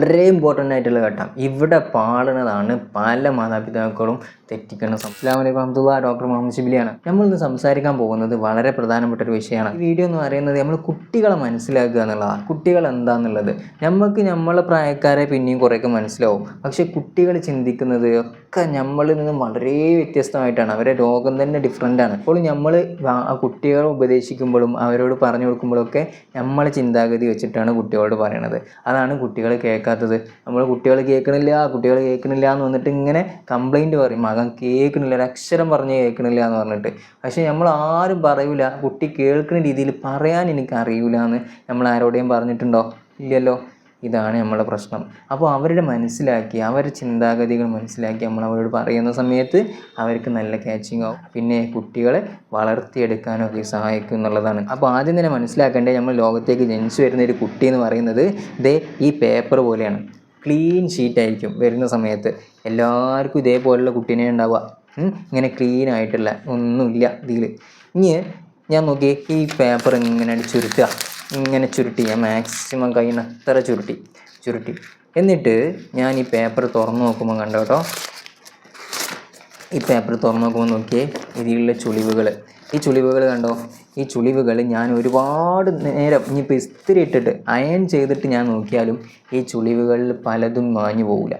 വളരെ ഇമ്പോർട്ടന്റ് ആയിട്ടുള്ള ഘട്ടം. ഇവിടെ പാടുന്നതാണ് പല മാതാപിതാക്കളും തെറ്റിക്കുന്ന അസ്സാം വലൈക്കും അബ്ദുള്ള ഡോക്ടർ മുഹമ്മദ് ഷിബിലിയാണ് നമ്മൾ ഇന്ന് സംസാരിക്കാൻ പോകുന്നത് വളരെ പ്രധാനപ്പെട്ട ഒരു വിഷയമാണ്. ഈ വീഡിയോ എന്ന് പറയുന്നത് നമ്മൾ കുട്ടികളെ മനസ്സിലാക്കുക എന്നുള്ളതാണ്. കുട്ടികൾ എന്താണെന്നുള്ളത് നമുക്ക് നമ്മളെ പ്രായക്കാരെ പിന്നെയും കുറേയൊക്കെ മനസ്സിലാവും. പക്ഷേ കുട്ടികൾ ചിന്തിക്കുന്നത് ഒക്കെ നമ്മളിൽ നിന്നും വളരെ വ്യത്യസ്തമായിട്ടാണ്. അവരെ രോഗം തന്നെ ഡിഫറെന്റ് ആണ്. അപ്പോൾ നമ്മൾ ആ കുട്ടികളെ ഉപദേശിക്കുമ്പോഴും അവരോട് പറഞ്ഞു കൊടുക്കുമ്പോഴൊക്കെ നമ്മളെ ചിന്താഗതി വെച്ചിട്ടാണ് കുട്ടികളോട് പറയണത്. അതാണ് കുട്ടികൾ കേൾക്കാത്തത് നമ്മൾ കുട്ടികൾ കേൾക്കണില്ല കുട്ടികൾ കേൾക്കണില്ല എന്ന് വന്നിട്ട് ഇങ്ങനെ കംപ്ലൈന്റ് പറയും. മകൻ കേൾക്കണില്ല ഒരു അക്ഷരം പറഞ്ഞ് കേൾക്കണില്ല എന്ന് പറഞ്ഞിട്ട്. പക്ഷേ നമ്മൾ ആരും പറയൂല. കുട്ടി കേൾക്കുന്ന രീതിയിൽ പറയാൻ എനിക്ക് അറിയൂല എന്ന് നമ്മൾ ആരോടെയും പറഞ്ഞിട്ടുണ്ടോ? ഇല്ലല്ലോ. ഇതാണ് നമ്മളെ പ്രശ്നം. അപ്പോൾ അവരുടെ മനസ്സിലാക്കി അവരുടെ ചിന്താഗതികൾ മനസ്സിലാക്കി നമ്മൾ അവരോട് പറയുന്ന സമയത്ത് അവർക്ക് നല്ല ക്യാച്ചിങ് ആവും. പിന്നെ കുട്ടികളെ വളർത്തിയെടുക്കാനൊക്കെ സഹായിക്കും എന്നുള്ളതാണ്. അപ്പോൾ ആദ്യം തന്നെ മനസ്സിലാക്കേണ്ടത് നമ്മൾ ലോകത്തേക്ക് ജനിച്ചു വരുന്ന ഒരു കുട്ടി എന്ന് പറയുന്നത് ദേ ഈ പേപ്പർ പോലെയാണ്. ക്ലീൻ ഷീറ്റ് ആയിരിക്കും വരുന്ന സമയത്ത്. എല്ലാവർക്കും ഇതേപോലുള്ള കുട്ടീനെ ഉണ്ടാവുക. ഇങ്ങനെ ക്ലീൻ ആയിട്ടുള്ള ഒന്നുമില്ല ഇതിൽ ഇനി ഞാൻ നോക്കി ഈ പേപ്പർ ഇങ്ങനെ ചുരുട്ടുക ഇങ്ങനെ ചുരുട്ടി. ഞാൻ മാക്സിമം കഴിയുന്നത്ര ചുരുട്ടി? ചുരുട്ടി. എന്നിട്ട് ഞാൻ ഈ പേപ്പർ തുറന്നു നോക്കുമ്പോൾ കണ്ടോ കേട്ടോ ഈ പേപ്പർ തുറന്നു നോക്കുമ്പോൾ നോക്കിയേ ഇതിലുള്ള ചുളിവുകൾ ഈ ചുളിവുകൾ കണ്ടോ? ഈ ചുളിവുകൾ ഞാൻ ഒരുപാട് നേരം ഇനിയിപ്പോൾ ഇസ്തിരി ഇട്ടിട്ട് അയൺ ചെയ്തിട്ട് ഞാൻ നോക്കിയാലും ഈ ചുളിവുകളിൽ പലതും മാഞ്ഞു പോകില്ല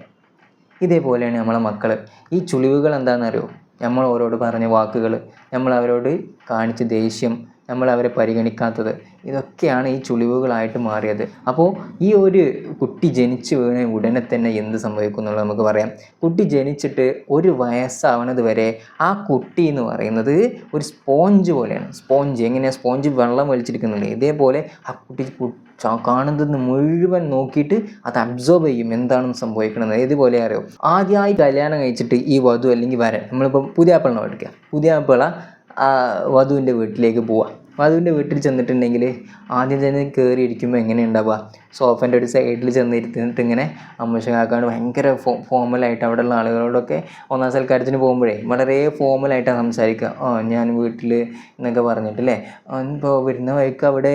ഇതേപോലെയാണ് നമ്മളെ മക്കൾ ഈ ചുളിവുകൾ എന്താണെന്നറിയോ? നമ്മൾ അവരോട് പറഞ്ഞ വാക്കുകൾ നമ്മൾ അവരോട് കാണിച്ച ദേഷ്യം നമ്മൾ അവരെ പരിഗണിക്കാത്തത്. ഇതൊക്കെയാണ് ഈ ചുളിവുകളായിട്ട് മാറിയത്. അപ്പോൾ ഈ ഒരു കുട്ടി ജനിച്ചു വീണ ഉടനെ തന്നെ എന്ത് സംഭവിക്കും എന്നുള്ളത് നമുക്ക് പറയാം. കുട്ടി ജനിച്ചിട്ട് ഒരു വയസ്സാവണത് വരെ ആ കുട്ടി എന്ന് പറയുന്നത് ഒരു സ്പോഞ്ച് പോലെയാണ്. സ്പോഞ്ച് എങ്ങനെയാണ് സ്പോഞ്ച് വെള്ളം വലിച്ചിരിക്കുന്നുണ്ട്. ഇതേപോലെ ആ കുട്ടി കാണുന്നത് മുഴുവൻ നോക്കിയിട്ട് അത് അബ്സോർബ് ചെയ്യും. എന്താണെന്ന് സംഭവിക്കണമെന്ന് ഇതുപോലെ അറിയോ? ആദ്യമായി കല്യാണം കഴിച്ചിട്ട് ഈ വധു അല്ലെങ്കിൽ വരൻ നമ്മളിപ്പോൾ പുതിയ ആപ്പിളിനെ എടുക്കുക പുതിയ ആപ്പിള വധുവിന്റെ വീട്ടിലേക്ക് പോവാം. വധുവിന്റെ വീട്ടിൽ ചെന്നിട്ടുണ്ടെങ്കിൽ ആദ്യം തന്നെ കയറി ഇരിക്കുമ്പോൾ എങ്ങനെ ഉണ്ടാവുക സോഫന്റെ ഒരു സൈഡിൽ ചെന്നിരുത്തിട്ട് ഇങ്ങനെ അമ്മശകാക്കാണ് ഭയങ്കര ഫോ ഫോമലായിട്ട് അവിടെയുള്ള ആളുകളോടൊക്കെ ഒന്നാം സൽക്കാരത്തിന് പോകുമ്പോഴേ വളരെ ഫോമലായിട്ടാണ് സംസാരിക്കുക ആ ഞാൻ വീട്ടിൽ എന്നൊക്കെ പറഞ്ഞിട്ടില്ലേ? ഇപ്പോൾ വരുന്ന വഴിക്ക് അവിടെ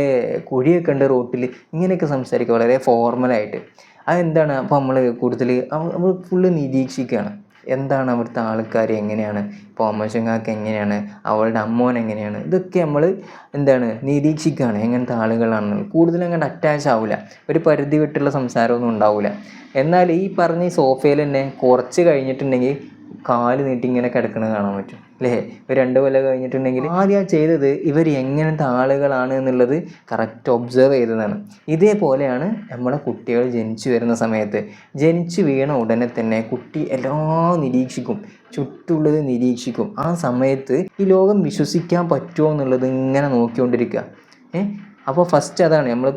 കുഴിയൊക്കെ ഉണ്ട് റോട്ടിൽ ഇങ്ങനെയൊക്കെ സംസാരിക്കുക വളരെ ഫോർമലായിട്ട് അതെന്താണ്? അപ്പോൾ നമ്മൾ കൂടുതൽ നമ്മൾ ഫുള്ള് നിരീക്ഷിക്കുകയാണ് എന്താണ് അവിടുത്തെ ആൾക്കാർ എങ്ങനെയാണ്? ഇപ്പോൾ എങ്ങനെയാണ്? അവളുടെ അമ്മോൻ എങ്ങനെയാണ്? ഇതൊക്കെ നമ്മൾ എന്താണ് നിരീക്ഷിക്കുകയാണ് എങ്ങനത്തെ ആളുകളാണ് കൂടുതലും അങ്ങോട്ട് അറ്റാച്ച് ആവില്ല ഒരു പരിധി വിട്ടുള്ള സംസാരമൊന്നും ഉണ്ടാവില്ല എന്നാൽ ഈ പറഞ്ഞ സോഫയിൽ തന്നെ കുറച്ച് കഴിഞ്ഞിട്ടുണ്ടെങ്കിൽ കാൽ നീട്ടി ഇങ്ങനെ കിടക്കുന്നത് കാണാൻ പറ്റും. അല്ലേ? ഒരു രണ്ട് കൊല്ലം കഴിഞ്ഞിട്ടുണ്ടെങ്കിൽ ആദ്യം ചെയ്തത് ഇവർ എങ്ങനത്തെ ആളുകളാണ് എന്നുള്ളത് കറക്റ്റ് ഒബ്സർവ് ചെയ്തതാണ്. ഇതേപോലെയാണ് നമ്മളെ കുട്ടികൾ ജനിച്ചു വരുന്ന സമയത്ത്. ജനിച്ചു വീണ ഉടനെ തന്നെ കുട്ടി എല്ലാം നിരീക്ഷിക്കും. ചുറ്റുള്ളത് നിരീക്ഷിക്കും. ആ സമയത്ത് ഈ ലോകം വിശ്വസിക്കാൻ പറ്റുമോ എന്നുള്ളത് ഇങ്ങനെ നോക്കിക്കൊണ്ടിരിക്കുക. ഏഹ് അപ്പോൾ ഫസ്റ്റ് അതാണ് നമ്മൾ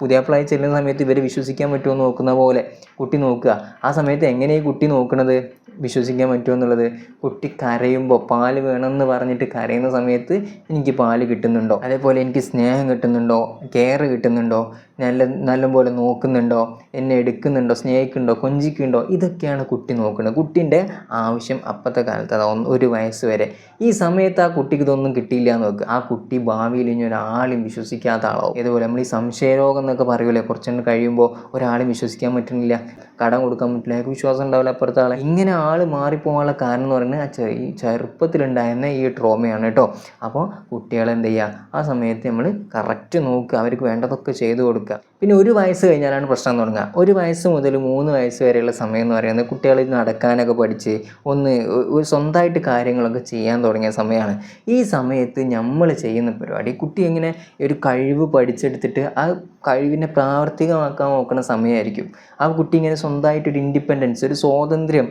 പുതിയാപ്പിളായി ചെല്ലുന്ന സമയത്ത് ഇവർ വിശ്വസിക്കാൻ പറ്റുമോ എന്ന് നോക്കുന്ന പോലെ കുട്ടി നോക്കുക. ആ സമയത്ത് എങ്ങനെയാണ് ഈ കുട്ടി നോക്കുന്നത് വിശ്വസിക്കാൻ പറ്റുമോ എന്നുള്ളത്. കുട്ടി കരയുമ്പോൾ പാൽ വേണമെന്ന് പറഞ്ഞിട്ട് കരയുന്ന സമയത്ത് എനിക്ക് പാൽ കിട്ടുന്നുണ്ടോ? അതേപോലെ എനിക്ക് സ്നേഹം കിട്ടുന്നുണ്ടോ? കെയർ കിട്ടുന്നുണ്ടോ? നല്ല നല്ലപോലെ നോക്കുന്നുണ്ടോ? എന്നെ എടുക്കുന്നുണ്ടോ? സ്നേഹിക്കുന്നുണ്ടോ? കൊഞ്ചിക്കുന്നുണ്ടോ? ഇതൊക്കെയാണ് കുട്ടി നോക്കുന്നത്. കുട്ടീന്റെ ആവശ്യം അപ്പോഴത്തെ കാലത്ത് അതാ ഒരു വയസ്സ് വരെ. ഈ സമയത്ത് ആ കുട്ടിക്ക് ഇതൊന്നും കിട്ടിയില്ല എന്ന് നോക്കുക ആ കുട്ടി ഭാവിയിൽ ഇനി ഒരാളും വിശ്വസിക്കാത്ത ആളാവും. ഇതുപോലെ നമ്മൾ ഈ സംശയരോഗം എന്നൊക്കെ പറയൂലേ കുറച്ചുകൊണ്ട് കഴിയുമ്പോൾ ഒരാളും വിശ്വസിക്കാൻ പറ്റുന്നില്ല കടം കൊടുക്കാൻ പറ്റില്ല. അയാൾക്ക് വിശ്വാസം ഉണ്ടാവില്ല അപ്പുറത്തെ ആളെ. ഇങ്ങനെ ആൾ മാറിപ്പോകാനുള്ള കാരണം എന്ന് പറയുന്നത് ആ ചെറിയ ചെറുപ്പത്തിലുണ്ടായിരുന്ന ഈ ട്രോമയാണ് കേട്ടോ. അപ്പോൾ കുട്ടികളെ എന്ത് ചെയ്യുക ആ സമയത്ത് നമ്മൾ കറക്റ്റ് നോക്കുക. അവർക്ക് വേണ്ടതൊക്കെ ചെയ്തു കൊടുക്കുക. പിന്നെ ഒരു വയസ്സ് കഴിഞ്ഞാലാണ് പ്രശ്നം തുടങ്ങുക. ഒരു വയസ്സ് മുതൽ മൂന്ന് വയസ്സ് വരെയുള്ള സമയം എന്ന് പറയുന്നത് കുട്ടികൾ നടക്കാനൊക്കെ പഠിച്ച് ഒന്ന് ഒരു സ്വന്തമായിട്ട് കാര്യങ്ങളൊക്കെ ചെയ്യാൻ തുടങ്ങിയ സമയമാണ്. ഈ സമയത്ത് നമ്മൾ ചെയ്യുന്ന പരിപാടി കുട്ടി എങ്ങനെ ഒരു കഴിവ് പഠിച്ചെടുത്തിട്ട് ആ കഴിവിനെ പ്രാവർത്തികമാക്കാൻ നോക്കുന്ന സമയമായിരിക്കും. ആ കുട്ടി ഇങ്ങനെ സ്വന്തമായിട്ടൊരു ഇൻഡിപെൻഡൻസ് ഒരു സ്വാതന്ത്ര്യം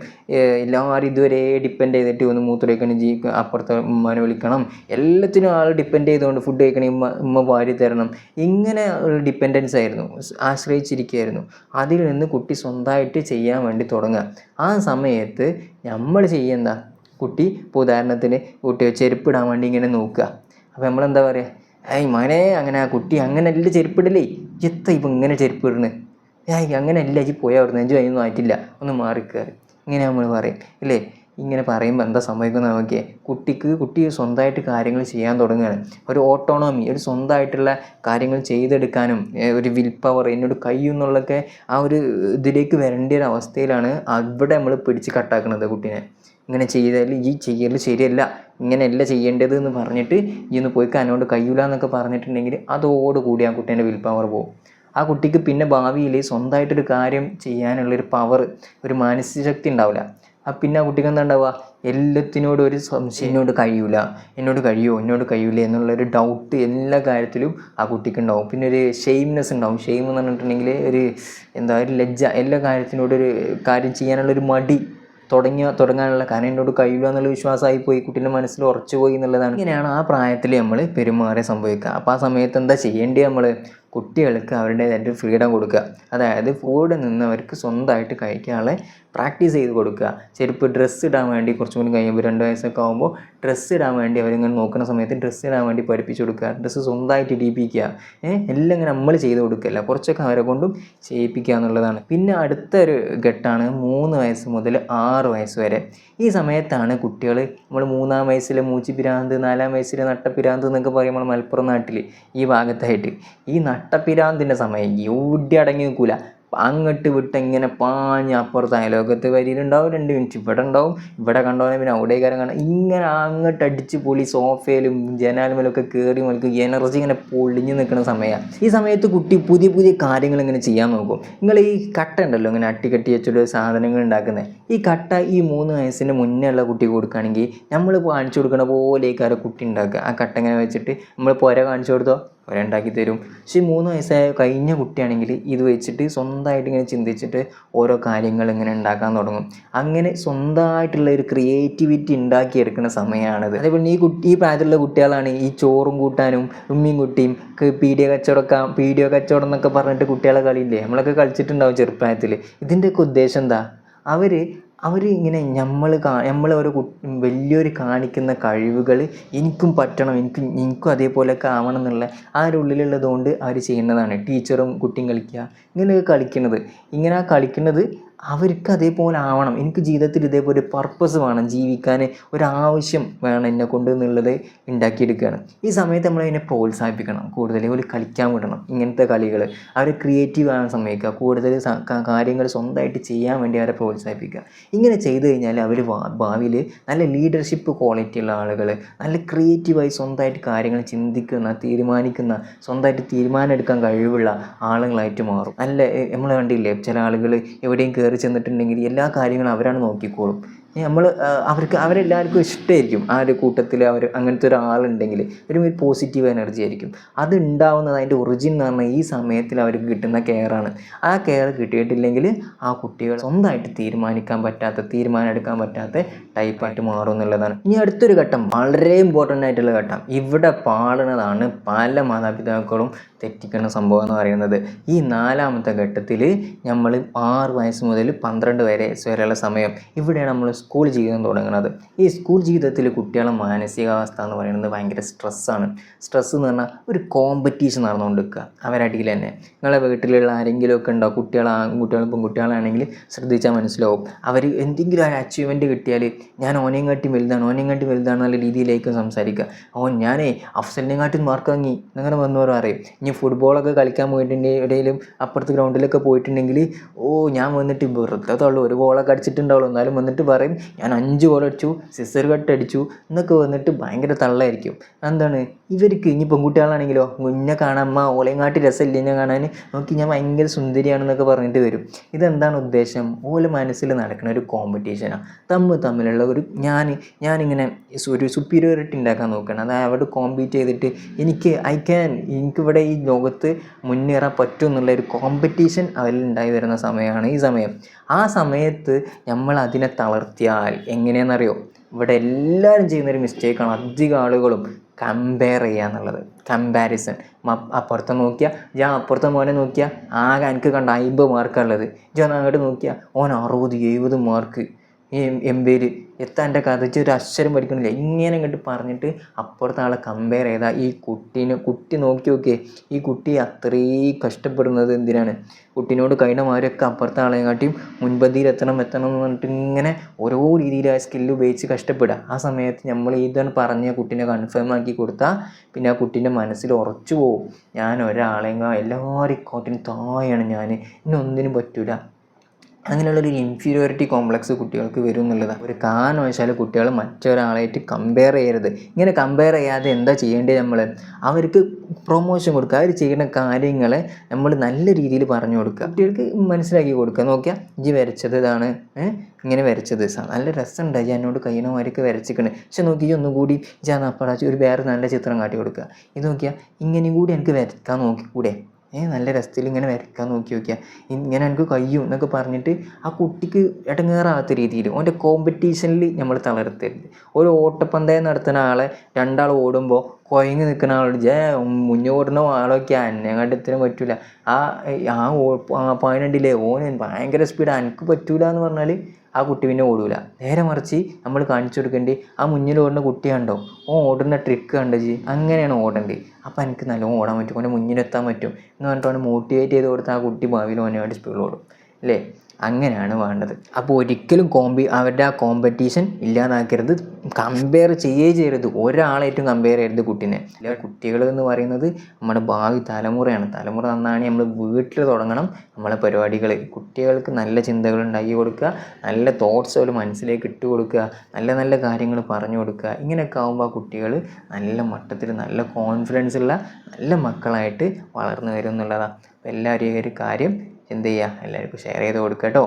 എല്ലാവരും ഇതുവരെ ഡിപ്പെൻഡ് ചെയ്തിട്ട് ഒന്ന് മൂത്രമൊഴിക്കണം ജീ അപ്പുറത്തെ ഉമ്മാനെ വിളിക്കണം എല്ലാത്തിനും ആൾ ഡിപ്പെൻഡ് ചെയ്തുകൊണ്ട് ഫുഡ് കഴിക്കണം ഉമ്മ ഉമ്മ വാരി തരണം ഇങ്ങനെ ഒരു ഡിപ്പെൻഡൻസ് ആയിരുന്നു ആശ്രയിച്ചിരിക്കുകയായിരുന്നു. അതിൽ നിന്ന് കുട്ടി സ്വന്തമായിട്ട് ചെയ്യാൻ വേണ്ടി തുടങ്ങുക. ആ സമയത്ത് നമ്മൾ ചെയ്യേണ്ട കുട്ടി ഇപ്പോൾ ഉദാഹരണത്തിന് കുട്ടി ചെരുപ്പിടാൻ വേണ്ടി ഇങ്ങനെ നോക്കുക. അപ്പോൾ നമ്മളെന്താ പറയുക ഏയ് മോനെ അങ്ങനെ ആ കുട്ടി അങ്ങനെ അല്ല ചെരുപ്പിടലേ എത്ര ഇപ്പം ഇങ്ങനെ ചെരുപ്പിടണ്? ഏയ് അങ്ങനെ അല്ല ഈ പോയാൽ അവിടുന്ന്. അഞ്ച് കഴിഞ്ഞൊന്നും ആയിട്ടില്ല. ഒന്ന് മാറിക്കയറി ഇങ്ങനെ നമ്മൾ പറയും. ഇല്ലേ? ഇങ്ങനെ പറയുമ്പോൾ എന്താ സംഭവിക്കുന്നത് നോക്കിയേ? കുട്ടിക്ക് കുട്ടി സ്വന്തമായിട്ട് കാര്യങ്ങൾ ചെയ്യാൻ തുടങ്ങുകയാണ്. ഒരു ഓട്ടോണോമി ഒരു സ്വന്തമായിട്ടുള്ള കാര്യങ്ങൾ ചെയ്തെടുക്കാനും ഒരു വിൽ പവർ എന്നോട് കഴിയുന്നുള്ളൊക്കെ ആ ഒരു ഇതിലേക്ക് വരേണ്ട ഒരു അവസ്ഥയിലാണ് അവിടെ നമ്മൾ പിടിച്ച് കട്ടാക്കുന്നത് കുട്ടീനെ. ഇങ്ങനെ ചെയ്താൽ ഈ ചെയ്യൽ ശരിയല്ല. ഇങ്ങനെയല്ല ചെയ്യേണ്ടത് എന്ന് പറഞ്ഞിട്ട് ഈ ഒന്ന് പോയി എന്നോട് കഴിയൂല എന്നൊക്കെ പറഞ്ഞിട്ടുണ്ടെങ്കിൽ അതോടുകൂടി ആ കുട്ടീന്റെ വിൽ പവർ പോകും ആ കുട്ടിക്ക് പിന്നെ ഭാവിയിൽ സ്വന്തമായിട്ടൊരു കാര്യം ചെയ്യാനുള്ളൊരു പവർ ഒരു മാനസിക ശക്തി ഉണ്ടാവില്ല. ആ പിന്നെ ആ കുട്ടിക്ക് എന്താ ഉണ്ടാവുക? എല്ലാത്തിനോടും ഒരു സംശയം. എന്നോട് കഴിയൂല. എന്നോട് കഴിയുമോ എന്നോട് കഴിയൂല? എന്നുള്ളൊരു ഡൗട്ട് എല്ലാ കാര്യത്തിലും ആ കുട്ടിക്ക് ഉണ്ടാവും. പിന്നെ ഒരു ഷെയിംനെസ് ഉണ്ടാവും. ഷെയിം എന്ന് പറഞ്ഞിട്ടുണ്ടെങ്കിൽ ഒരു എന്താ ഒരു ലജ്ജ. എല്ലാ കാര്യത്തിനോട് ഒരു കാര്യം ചെയ്യാനുള്ളൊരു മടി തുടങ്ങിയ തുടങ്ങാനുള്ള കാരണം എന്നോട് കഴിയില്ല എന്നുള്ള വിശ്വാസമായി പോയി. കുട്ടീന്റെ മനസ്സിൽ ഉറച്ചു പോയി എന്നുള്ളതാണ്. ഇങ്ങനെയാണ് ആ പ്രായത്തിൽ നമ്മൾ പെരുമാറി സംഭവിക്കുക. അപ്പോൾ ആ സമയത്ത് എന്താ ചെയ്യേണ്ടത് നമ്മൾ കുട്ടികൾക്ക് അവരുടേതായിട്ട് ഫ്രീഡം കൊടുക്കുക. അതായത് ഫോണിൽ നിന്ന് അവർക്ക് സ്വന്തമായിട്ട് കഴിക്കാനുള്ള പ്രാക്ടീസ് ചെയ്ത് കൊടുക്കുക. ചെരുപ്പ് ഡ്രസ്സ് ഇടാൻ വേണ്ടി കുറച്ചും കൂടി കഴിയുമ്പോൾ രണ്ട് വയസ്സൊക്കെ ആകുമ്പോൾ ഡ്രസ്സ് ഇടാൻ വേണ്ടി അവരിങ്ങനെ നോക്കുന്ന സമയത്ത് ഡ്രസ്സ് ഇടാൻ വേണ്ടി പഠിപ്പിച്ചു കൊടുക്കുക. ഡ്രസ്സ് സ്വന്തമായിട്ട് ഇടിയിപ്പിക്കുക. ഏഹ് എല്ലാം ഇങ്ങനെ നമ്മൾ ചെയ്ത് കൊടുക്കില്ല. കുറച്ചൊക്കെ അവരെ കൊണ്ടും ചെയ്യിപ്പിക്കുക എന്നുള്ളതാണ്. പിന്നെ അടുത്തൊരു ഘട്ടമാണ് മൂന്ന് വയസ്സ് മുതൽ ആറ് വയസ്സ് വരെ. ഈ സമയത്താണ് കുട്ടികൾ നമ്മൾ മൂന്നാം വയസ്സിലെ മൂച്ചിപ്പിരാന്ത് നാലാം വയസ്സിലെ നട്ടപ്പിരാന്ത് എന്നൊക്കെ പറയും നമ്മൾ മലപ്പുറം നാട്ടിൽ ഈ ഭാഗത്തായിട്ട്. ഈ നട്ടപ്പിരാന്തിന്റെ സമയം എവിടെ അടങ്ങി നിൽക്കൂല. അങ്ങോട്ട് വിട്ട് ഇങ്ങനെ പാഞ്ഞ് അപ്പുറത്ത് അയലോകത്ത് വരിയിലുണ്ടാവും രണ്ട് മിനിറ്റ് ഇവിടെ ഉണ്ടാവും ഇവിടെ കണ്ടോനെ പിന്നെ അവിടെ കാര്യം കാണാം. ഇങ്ങനെ അങ്ങോട്ട് അടിച്ച് പൊളി സോഫയിലും ജനാലുമേലൊക്കെ കയറി മുലക്ക് എനർജി ഇങ്ങനെ പൊളിഞ്ഞു നിൽക്കുന്ന സമയമാണ് ഈ സമയത്ത് കുട്ടി പുതിയ പുതിയ കാര്യങ്ങൾ ഇങ്ങനെ ചെയ്യാൻ നോക്കും. നിങ്ങൾ ഈ കട്ട ഉണ്ടല്ലോ ഇങ്ങനെ അട്ടിക്കട്ടി വെച്ചിട്ട് സാധനങ്ങൾ ഉണ്ടാക്കുന്നത് ഈ കട്ട ഈ മൂന്ന് വയസ്സിന് മുന്നേ ഉള്ള കുട്ടി കൊടുക്കുകയാണെങ്കിൽ നമ്മൾ കാണിച്ചു കൊടുക്കണ പോലെയൊക്കെ കുട്ടി ഉണ്ടാക്കുക. ആ കട്ട ഇങ്ങനെ വെച്ചിട്ട് നമ്മൾ പുര കാണിച്ചു കൊടുത്തോ? പുര ഉണ്ടാക്കി തരും. പക്ഷേ മൂന്ന് വയസ്സായ കഴിഞ്ഞ കുട്ടിയാണെങ്കിൽ ഇത് വെച്ചിട്ട് സ്വന്തമായിട്ട് ഇങ്ങനെ ചിന്തിച്ചിട്ട് ഓരോ കാര്യങ്ങൾ ഇങ്ങനെ ഉണ്ടാക്കാൻ തുടങ്ങും. അങ്ങനെ സ്വന്തമായിട്ടുള്ള ഒരു ക്രിയേറ്റിവിറ്റി ഉണ്ടാക്കിയെടുക്കുന്ന സമയമാണത്. അതേപോലെ ഈ കുട്ടി ഈ പ്രായത്തിലുള്ള കുട്ടികളാണ് ഈ ചോറും കൂട്ടാനും ഉമ്മിയും കുട്ടിയും പീഡിയ കച്ചവടക്കാം പീഡിയോ കച്ചവടം എന്നൊക്കെ പറഞ്ഞിട്ട് കുട്ടികളെ കളിയില്ലേ? നമ്മളൊക്കെ കളിച്ചിട്ടുണ്ടാവും ചെറുപ്രായത്തിൽ ഇതിന്റെയൊക്കെ ഉദ്ദേശം എന്താ? അവർ അവർ ഇങ്ങനെ നമ്മൾ നമ്മൾ ഒരു വലിയൊരു കാണിക്കുന്ന കഴിവുകൾ എനിക്കും പറ്റണം എനിക്ക് എനിക്കും അതേപോലെയൊക്കെ ആവണം എന്നുള്ള ആ ഒരു ഉള്ളിലുള്ളതുകൊണ്ട് അവർ ചെയ്യുന്നതാണ്. ടീച്ചറും കുട്ടിയും കളിക്കുക ഇങ്ങനെയൊക്കെ കളിക്കുന്നത്. ഇങ്ങനെ കളിക്കുന്നത് അവർക്ക് അതേപോലെ ആവണം. എനിക്ക് ജീവിതത്തിൽ ഇതേപോലെ പർപ്പസ് വേണം. ജീവിക്കാൻ ഒരാവശ്യം വേണം എന്നെ കൊണ്ട് എന്നുള്ളത് ഉണ്ടാക്കിയെടുക്കുകയാണ്. ഈ സമയത്ത് നമ്മൾ അതിനെ പ്രോത്സാഹിപ്പിക്കണം. കൂടുതൽ ഒരു കളിക്കാൻ വിടണം. ഇങ്ങനത്തെ കളികൾ. അവർ ക്രിയേറ്റീവ് ആകാൻ സമ്മതിക്കുക. കൂടുതൽ കാര്യങ്ങൾ സ്വന്തമായിട്ട് ചെയ്യാൻ വേണ്ടി അവരെ പ്രോത്സാഹിപ്പിക്കുക. ഇങ്ങനെ ചെയ്തു കഴിഞ്ഞാൽ അവർ ഭാവിയിൽ നല്ല ലീഡർഷിപ്പ് ക്വാളിറ്റി ഉള്ള ആളുകൾ നല്ല ക്രിയേറ്റീവായി സ്വന്തമായിട്ട് കാര്യങ്ങൾ ചിന്തിക്കുന്ന തീരുമാനിക്കുന്ന സ്വന്തമായിട്ട് തീരുമാനം എടുക്കാൻ കഴിവുള്ള ആളുകളായിട്ട് മാറും. നല്ല നമ്മൾ കണ്ടില്ലേ? ചില ആളുകൾ എവിടെയും കയറി ചെന്നിട്ടുണ്ടെങ്കിൽ എല്ലാ കാര്യങ്ങളും അവരാണ് നോക്കിക്കോളും. നമ്മൾ അവർക്ക് അവരെല്ലാവർക്കും ഇഷ്ടമായിരിക്കും ആ ഒരു കൂട്ടത്തിൽ അവർ അങ്ങനത്തെ ഒരാളുണ്ടെങ്കിൽ ഒരു പോസിറ്റീവ് എനർജി ആയിരിക്കും. അത് ഉണ്ടാവുന്നത് അതിന്റെ ഒറിജിൻ എന്ന് പറഞ്ഞാൽ ഈ സമയത്തിൽ അവർക്ക് കിട്ടുന്ന കെയറാണ് ആ കെയർ കിട്ടിയിട്ടില്ലെങ്കിൽ ആ കുട്ടികൾ സ്വന്തമായിട്ട് തീരുമാനിക്കാൻ പറ്റാത്ത തീരുമാനം എടുക്കാൻ പറ്റാത്ത ടൈപ്പായിട്ട് മാറും എന്നുള്ളതാണ്. ഇനി അടുത്തൊരു ഘട്ടം വളരെ ഇമ്പോർട്ടന്റ് ആയിട്ടുള്ള ഘട്ടം. ഇവിടെ പാടുന്നതാണ് പല മാതാപിതാക്കളും തെറ്റിക്കുന്ന സംഭവം എന്ന് പറയുന്നത്. ഈ നാലാമത്തെ ഘട്ടത്തിൽ നമ്മൾ ആറ് വയസ്സ് മുതൽ പന്ത്രണ്ട് വരെ വരെയുള്ള സമയം. ഇവിടെയാണ് നമ്മൾ സ്കൂൾ ജീവിതം തുടങ്ങുന്നത് ഈ സ്കൂൾ ജീവിതത്തിൽ കുട്ടികളുടെ മാനസികാവസ്ഥ എന്ന് പറയുന്നത് ഭയങ്കര സ്ട്രെസ്സാണ് സ്ട്രെസ്സ് എന്ന് പറഞ്ഞാൽ ഒരു കോമ്പറ്റീഷൻ നടന്നുകൊണ്ടിരിക്കുക. അവരടിയിൽ തന്നെ. നിങ്ങളെ വീട്ടിലുള്ള ആരെങ്കിലുമൊക്കെ ഉണ്ടോ? കുട്ടികൾ ആൺകുട്ടികളും പെൺകുട്ടികളാണെങ്കിൽ ശ്രദ്ധിച്ചാൽ മനസ്സിലാവും. അവർ എന്തെങ്കിലും ഒരു അച്ചീവ്മെന്റ് കിട്ടിയാൽ ഞാൻ ഓനെയും കാട്ടി വലുതാണ് ഓനെയും കാട്ടി വലുതാണ് എന്നുള്ള രീതിയിലേക്ക് സംസാരിക്കുക. ഓ ഞാനേ അഫ്സലിനെ കാട്ടി മാർക്ക് വാങ്ങി. അങ്ങനെ വന്നവർ അറിയും ഇനി ഫുട്ബോളൊക്കെ കളിക്കാൻ പോയിട്ടുണ്ടെങ്കിൽ എവിടെയെങ്കിലും അപ്പുറത്ത് ഗ്രൗണ്ടിലൊക്കെ പോയിട്ടുണ്ടെങ്കിൽ ഓ ഞാൻ വന്നിട്ട് വെറുതെ തള്ളു. ഒരു ഗോളൊക്കെ അടിച്ചിട്ടുണ്ടാവുള്ളൂ. എന്നാലും വന്നിട്ട് പറയും ഞാൻ അഞ്ച് ഗോൾ അടിച്ചു സിസർ കട്ട് അടിച്ചു എന്നൊക്കെ വന്നിട്ട് ഭയങ്കര തള്ളായിരിക്കും എന്താണ് ഇവർക്ക് ഇനി പെൺകുട്ടികളാണെങ്കിലോ? മുന്നേ കാണാൻ അമ്മ ഓളയും കാട്ടി രസമില്ല? എന്നെ കാണാൻ നോക്കി ഞാൻ ഭയങ്കര സുന്ദരിയാണെന്നൊക്കെ പറഞ്ഞിട്ട് വരും. ഇതെന്താണ് ഉദ്ദേശം? ഓല മനസ്സിൽ നടക്കുന്ന ഒരു കോമ്പറ്റീഷനാണ് തമ്മിൽ തമ്മിലുള്ള ഒരു ഞാൻ ഞാനിങ്ങനെ ഒരു സുപ്പീരിയോറിറ്റി ഉണ്ടാക്കാൻ നോക്കണം. അതായത് അവിടെ കോമ്പീറ്റ് ചെയ്തിട്ട് എനിക്ക് ഐ ക്യാൻ എനിക്കിവിടെ ഈ ലോകത്ത് മുന്നേറാൻ പറ്റും എന്നുള്ള ഒരു കോമ്പറ്റീഷൻ അവരിൽ ഉണ്ടായി വരുന്ന സമയമാണ് ഈ സമയം. ആ സമയത്ത് നമ്മൾ അതിനെ തളർത്തിയാൽ എങ്ങനെയാണെന്നറിയോ? ഇവിടെ എല്ലാവരും ചെയ്യുന്നൊരു മിസ്റ്റേക്കാണ് അധികം ആളുകളും കമ്പയർ ചെയ്യുക എന്നുള്ളത്. കമ്പാരിസൺ അപ്പുറത്തെ നോക്കിയാൽ ഞാൻ അപ്പുറത്തെ മോനെ നോക്കിയാൽ ആകെ എനിക്ക് കണ്ട അമ്പത് മാർക്കാണ് ഉള്ളത്. ഞാൻ അങ്ങോട്ട് നോക്കിയാൽ ഓൻ അറുപത് എഴുപത് മാർക്ക് എംബേര് എത്താ എന്റെ കഥ ഒരു അക്ഷരം പഠിക്കണില്ല. ഇങ്ങനെ ഇങ്ങോട്ട് പറഞ്ഞിട്ട് അപ്പുറത്തെ ആളെ കമ്പയർ ചെയ്താൽ ഈ കുട്ടീനെ കുട്ടി നോക്കി നോക്കിയേ ഈ കുട്ടി അത്രയും കഷ്ടപ്പെടുന്നത് എന്തിനാണ്? കുട്ടീനോട് കഴിഞ്ഞ മാരൊക്കെ അപ്പുറത്തെ ആളെക്കാട്ടിയും മുൻപന്തിയിൽ എത്തണം എത്തണം എന്ന് പറഞ്ഞിട്ട് ഇങ്ങനെ ഓരോ രീതിയിൽ ആ സ്കില്ല് ഉപയോഗിച്ച് കഷ്ടപ്പെടുക. ആ സമയത്ത് നമ്മൾ ഇതാണ് പറഞ്ഞ കുട്ടീനെ കൺഫേം ആക്കി കൊടുത്താൽ പിന്നെ ആ കുട്ടീന്റെ മനസ്സിൽ ഉറച്ചു പോകും ഞാൻ ഒരാളെങ്ങ എല്ലാവരെക്കാട്ടിനും തായാണ് ഞാൻ. ഇന്നൊന്നിനും പറ്റൂല. അങ്ങനെയുള്ളൊരു ഇൻഫീരിയോറിറ്റി കോംപ്ലക്സ് കുട്ടികൾക്ക് വരും എന്നുള്ളതാണ് ഒരു കാരണം വെച്ചാൽ കുട്ടികൾ മറ്റൊരാളായിട്ട് കമ്പയർ ചെയ്യരുത്. ഇങ്ങനെ കമ്പയർ ചെയ്യാതെ എന്താ ചെയ്യേണ്ടത് നമ്മൾ? അവർക്ക് പ്രൊമോഷൻ കൊടുക്കുക. അവർ ചെയ്യുന്ന കാര്യങ്ങളെ നമ്മൾ നല്ല രീതിയിൽ പറഞ്ഞു കൊടുക്കുക. കുട്ടികൾക്ക് മനസ്സിലാക്കി കൊടുക്കുക. നോക്കിയാൽ ഇജ്ജ് വരച്ചത് ഇതാണ്. ഇങ്ങനെ വരച്ചത്. നല്ല രസമുണ്ടായി. എന്നോട് കയ്യണമാരൊക്കെ വരച്ചിക്കണ്. പക്ഷെ നോക്കി ഒന്നും കൂടി ഇജ്ജാ അപ്പടാച്ച് ഒരു വേറെ നല്ല ചിത്രം കാട്ടി കൊടുക്കുക. ഇത് നോക്കിയാൽ ഇങ്ങനെയും കൂടി എനിക്ക് വരയ്ക്കാൻ നോക്കിക്കൂടെ? ഏ നല്ല രസത്തിൽ ഇങ്ങനെ വരയ്ക്കാൻ നോക്കി നോക്കിയാൽ ഇങ്ങനെ എനിക്ക് കഴിയും എന്നൊക്കെ പറഞ്ഞിട്ട് ആ കുട്ടിക്ക് ഇടങ്ങേറാത്ത രീതിയിൽ ഓന്റെ കോമ്പറ്റീഷനിൽ നമ്മൾ തളർത്തരുത്. ഒരു ഓട്ടപ്പന്തയം നടത്തുന്ന ആളെ രണ്ടാൾ ഓടുമ്പോൾ കുഴങ്ങി നിൽക്കുന്ന ആളോട് ജേ മുന്നേ ഓടുന്ന ആളൊക്കെ എന്നെ എത്തിനും പറ്റില്ല ആ ആ ഓ പതിനെണ്ടില്ലേ ഓന് ഭയങ്കര സ്പീഡ് എനിക്ക് പറ്റൂല എന്ന് പറഞ്ഞാൽ ആ കുട്ടി പിന്നെ ഓടൂല. നേരെ മറിച്ച് നമ്മൾ കാണിച്ചു കൊടുക്കേണ്ടി ആ മുന്നിൽ ഓടുന്ന കുട്ടിയാണ്ടോ ഓ ഓടുന്ന ട്രിക്ക് കണ്ട ജി? അങ്ങനെയാണ് ഓടേണ്ടത്. അപ്പം എനിക്ക് നല്ല ഓടാൻ പറ്റും. ഓനെ മുന്നിലെത്താൻ പറ്റും. എന്ന് പറഞ്ഞിട്ട് മോട്ടിവേറ്റ് ചെയ്ത് കൊടുത്താൽ ആ കുട്ടി ഭാവിയിൽ ഓനെ വേണ്ടി സ്പീഡിൽ ഓടും. അല്ലേ അങ്ങനെയാണ് വേണ്ടത്. അപ്പോൾ ഒരിക്കലും കോമ്പി അവരുടെ ആ കോമ്പറ്റീഷൻ ഇല്ലാതാക്കരുത്. കമ്പയർ ചെയ്യേ ചെയ്യരുത്. ഒരാളായിട്ടും കമ്പയർ ചെയ്യരുത് കുട്ടീനെ. കുട്ടികൾ എന്ന് പറയുന്നത് നമ്മുടെ ഭാവി തലമുറയാണ്. തലമുറ നന്നാണ് നമ്മൾ വീട്ടിൽ തുടങ്ങണം നമ്മളെ പരിപാടികൾ കുട്ടികൾക്ക് നല്ല ചിന്തകൾ ഉണ്ടാക്കി കൊടുക്കുക നല്ല തോട്ട്സ് അവർ മനസ്സിലേക്ക് ഇട്ട് കൊടുക്കുക നല്ല നല്ല കാര്യങ്ങൾ പറഞ്ഞു കൊടുക്കുക. ഇങ്ങനെയൊക്കെ ആകുമ്പോൾ കുട്ടികൾ നല്ല മട്ടത്തിൽ നല്ല കോൺഫിഡൻസ് ഉള്ള നല്ല മക്കളായിട്ട് വളർന്നു വരും എന്നുള്ളതാണ് എല്ലാവരും ഈ ഒരു കാര്യം എന്ത് ചെയ്യുക? എല്ലാവർക്കും ഷെയർ ചെയ്ത് കൊടുക്കുക കേട്ടോ.